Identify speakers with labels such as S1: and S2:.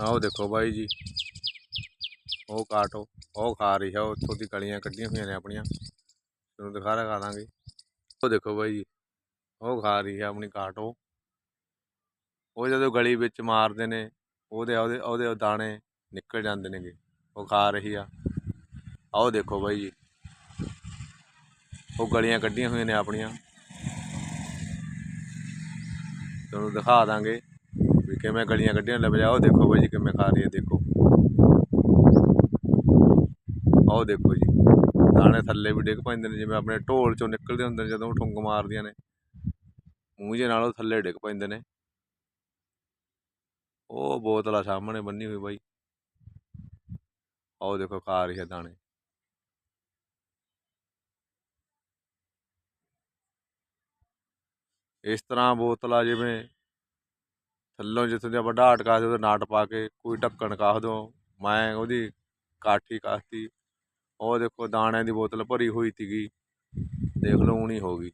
S1: ਆਓ ਦੇਖੋ ਬਾਈ ਜੀ। ਉਹ ਕਾਟੋ, ਉਹ ਖਾ ਰਹੀ ਹੈ ਉੱਥੋਂ ਦੀ ਗਲੀਆਂ ਕੱਢੀਆਂ ਹੋਈਆਂ ਨੇ ਆਪਣੀਆਂ। ਤੁਹਾਨੂੰ ਦਿਖਾ ਰਖਾ ਦਾਂਗੇ। ਉਹ ਦੇਖੋ ਬਾਈ ਜੀ, ਉਹ ਖਾ ਰਹੀ ਹੈ ਆਪਣੀ ਕਾਟੋ ਉਹ। ਜਦੋਂ ਗਲੀ ਵਿੱਚ ਮਾਰਦੇ ਨੇ, ਉਹਦੇ ਉਹਦੇ ਉਹਦੇ ਦਾਣੇ ਨਿਕਲ ਜਾਂਦੇ ਨੇਗੇ। ਉਹ ਖਾ ਰਹੀ ਆ। ਆਓ ਦੇਖੋ ਬਾਈ ਜੀ। ਉਹ ਗਲੀਆਂ ਕੱਢੀਆਂ ਹੋਈਆਂ ਨੇ ਆਪਣੀਆਂ। ਤੁਹਾਨੂੰ ਦਿਖਾ ਦਾਂਗੇ। ਵੀ ਕਿਵੇਂ ਗਲੀਆਂ ਕੱਢੀਆਂ ਲੱਭ ਜਾ ਉਹ ਦੇਖੋ ਬਾਈ ਜੀ ਕਿਵੇਂ ਖਾ ਰਹੀ ਹੈ, ਦੇਖੋ। ਆਓ ਦੇਖੋ ਜੀ, ਦਾਣੇ ਥੱਲੇ ਵੀ ਡਿੱਗ ਪੈਂਦੇ ਨੇ, ਜਿਵੇਂ ਆਪਣੇ ਢੋਲ ਚੋਂ ਨਿਕਲਦੇ ਹੁੰਦੇ ਨੇ, ਜਦੋਂ ਠੁੰਗ ਮਾਰਦੀਆਂ ਨੇ। ਮੂੰਹ ਜੇ ਨਾਲ ਉਹ ਥੱਲੇ ਡਿੱਗ ਪੈਂਦੇ ਨੇ। ਉਹ ਬੋਤਲ ਸਾਹਮਣੇ ਬੰਨੀ ਹੋਈ ਬਾਈ। ਆਓ ਦੇਖੋ ਖਾ ਰਹੀ ਹੈ ਦਾਣੇ। ਇਸ ਤਰ੍ਹਾਂ ਬੋਤਲ ਜਿਵੇਂ ਥੱਲੋਂ ਜਿੱਥੋਂ ਦੀ ਵੱਡਾ ਢਾਟ ਕਾਹਦੇ ਉਹਦਾ ਨਾਟ ਪਾ ਕੇ ਕੋਈ ਢੱਕਣ ਕਾਹ ਦੋ ਮੈਂ ਉਹਦੀ ਕਾਠੀ ਕਾਹਤੀ ਉਹ ਦੇਖੋ ਦਾਣੇ ਦੀ ਬੋਤਲ ਭਰੀ ਹੋਈ ਸੀਗੀ, ਦੇਖ ਲਓ ਊਣੀ ਹੋ ਗਈ।